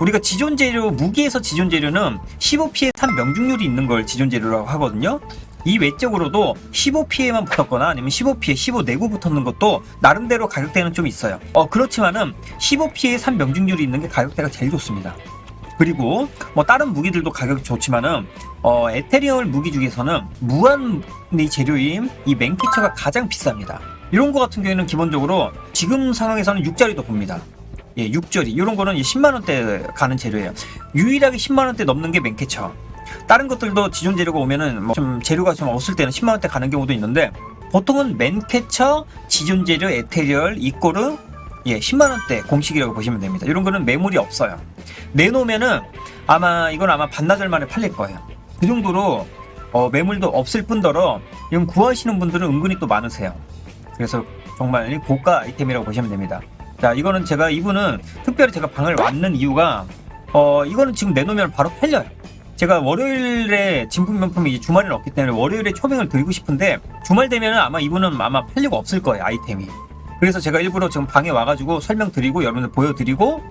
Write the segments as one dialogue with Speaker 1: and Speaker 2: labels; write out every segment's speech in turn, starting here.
Speaker 1: 우리가 지존 재료 무기에서 지존 재료는 15피해 탄 명중률이 있는 걸 지존 재료라고 하거든요. 이 외적으로도 15피해만 붙었거나 아니면 15피해 15 내구 붙었는 것도 나름대로 가격대는 좀 있어요. 어 그렇지만은 15피해 산 명중률이 있는 게 가격대가 제일 좋습니다. 그리고 뭐 다른 무기들도 가격이 좋지만은 어 에테리얼 무기 중에서는 무한의 재료인 이 맨캐처가 가장 비쌉니다. 이런 거 같은 경우에는 기본적으로 지금 상황에서는 6짜리도 봅니다. 예, 6절이 이런 거는 10만 원대 가는 재료예요. 유일하게 10만 원대 넘는 게 맨캐쳐. 다른 것들도 지존 재료가 오면은 뭐 좀 재료가 좀 없을 때는 10만 원대 가는 경우도 있는데 보통은 맨캐쳐, 지존 재료, 에테리얼, 이꼬르 예, 10만 원대 공식이라고 보시면 됩니다. 이런 거는 매물이 없어요. 내놓으면은 아마 이건 아마 반나절 만에 팔릴 거예요. 그 정도로 어, 매물도 없을 뿐더러 이건 구하시는 분들은 은근히 또 많으세요. 그래서 정말 고가 아이템이라고 보시면 됩니다. 자, 이거는 제가 이분은 특별히 제가 방을 왔는 이유가 어, 이거는 지금 내놓으면 바로 팔려요. 제가 월요일에 진품 명품이 이제 주말에는 없기 때문에 월요일에 초빙을 드리고 싶은데 주말 되면은 아마 이분은 아마 팔리고 없을 거예요, 아이템이. 그래서 제가 일부러 지금 방에 와가지고 설명드리고 여러분들 보여드리고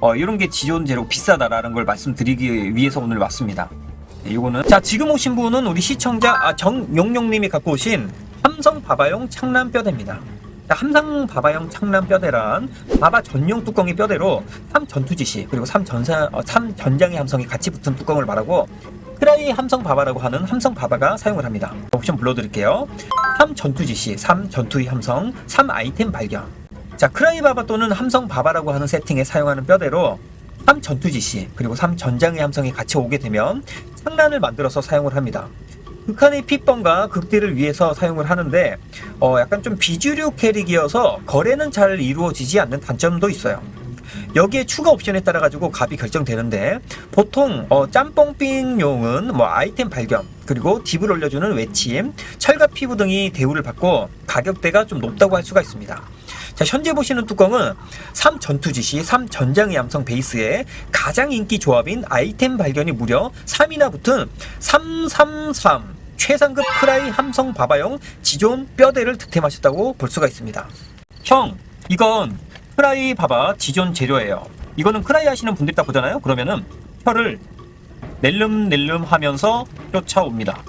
Speaker 1: 어, 이런 게 지존 재료 비싸다라는 걸 말씀드리기 위해서 오늘 왔습니다. 네, 이거는 자 지금 오신 분은 우리 시청자 아, 정용용님이 갖고 오신 함성 바바용 창남 뼈대입니다. 자, 함성 바바용 창남 뼈대란 바바 전용 뚜껑의 뼈대로 3 전투지시 그리고 3 전사 어, 3 전장의 함성이 같이 붙은 뚜껑을 말하고 크라이 함성 바바라고 하는 함성 바바가 사용을 합니다. 옵션 불러드릴게요. 3 전투 지시, 3 전투의 함성, 3 아이템 발견. 자, 크라이 바바 또는 함성 바바라고 하는 세팅에 사용하는 뼈대로 3 전투 지시 그리고 3 전장의 함성이 같이 오게 되면 창란을 만들어서 사용을 합니다. 극한의 핏번과 극딜을 위해서 사용을 하는데 어, 약간 좀 비주류 캐릭이어서 거래는 잘 이루어지지 않는 단점도 있어요. 여기에 추가 옵션에 따라 가지고 값이 결정되는데 보통 어, 짬뽕빙용은 뭐 아이템 발견 그리고 딥을 올려주는 외침, 철갑 피부 등이 대우를 받고 가격대가 좀 높다고 할 수가 있습니다. 자, 현재 보시는 뚜껑은 3 전투 지시, 3 전장의 함성 베이스에 가장 인기 조합인 아이템 발견이 무려 3이나 붙은 333 최상급 크라이 함성 바바용 지존 뼈대를 득템하셨다고 볼 수가 있습니다. 형, 이건 크라이 바바 지존 재료예요. 이거는 크라이 하시는 분들이 딱 보잖아요. 그러면은 혀를 낼름낼름 하면서 쫓아옵니다.